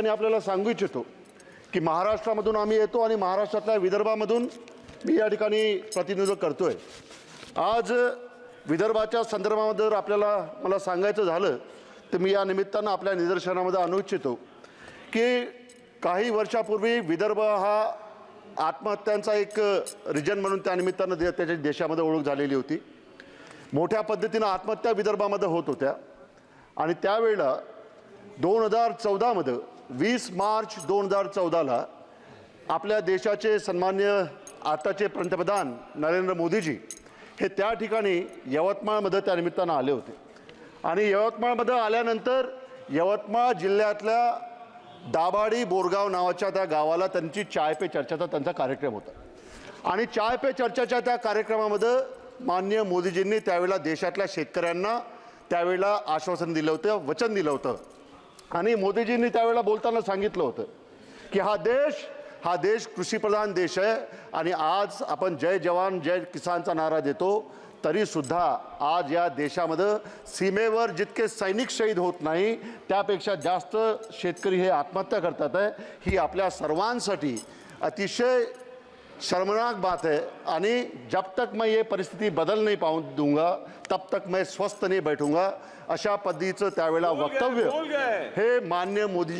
ठिकाणी आपल्याला सांगू इच्छितो की महाराष्ट्रामधून आम्ही येतो आणि महाराष्ट्रातल्या विदर्भामधून मी या ठिकाणी प्रतिनिधित्व करतो आहे आज विदर्भाच्या संदर्भामध्ये जर आपल्याला मला सांगायचं झालं तर मी या निमित्तानं आपल्या निदर्शनामध्ये आणू इच्छितो की काही वर्षापूर्वी विदर्भ हा आत्महत्यांचा एक रिजन म्हणून त्या निमित्तानं दे- त्याच्या देशामध्ये ओळख झालेली होती. मोठ्या पद्धतीनं आत्महत्या विदर्भामध्ये होत होत्या. आणि त्यावेळेला दोन हजार चौदामध्ये वीस मार्च दोन हजार चौदाला आपल्या देशाचे सन्मान्य आताचे पंतप्रधान नरेंद्र मोदीजी हे त्या ठिकाणी यवतमाळमध्ये त्या निमित्तानं आले होते. आणि यवतमाळमध्ये आल्यानंतर यवतमाळ जिल्ह्यातल्या दाभाडी बोरगाव नावाच्या त्या गावाला त्यांची चाय पे चर्चाचा त्यांचा कार्यक्रम होता. आणि चाय पे चर्चाच्या त्या कार्यक्रमामध्ये माननीय मोदीजींनी त्यावेळेला देशातल्या शेतकऱ्यांना त्यावेळेला आश्वासन दिलं होतं वचन दिलं होतं. आणि मोदीजींनी त्यावेळेला बोलताना सांगितलं होतं की हा देश हा देश कृषीप्रधान देश आहे आणि आज आपण जय जवान जय किसानचा नारा देतो तरीसुद्धा आज या देशामध्ये सीमेवर जितके सैनिक शहीद होत नाही त्यापेक्षा जास्त शेतकरी हे आत्महत्या करतात आहे. ही आपल्या सर्वांसाठी अतिशय शर्मनाक बात है। आणि जब तक मैं ये परिस्थिती बदल नहीं पाऊँ दूंगा तब तक मैं स्वस्थ नहीं बैठूंगा। अशा पद्धतीचं त्यावेळेला वक्तव्य हे मान्य मोदीजी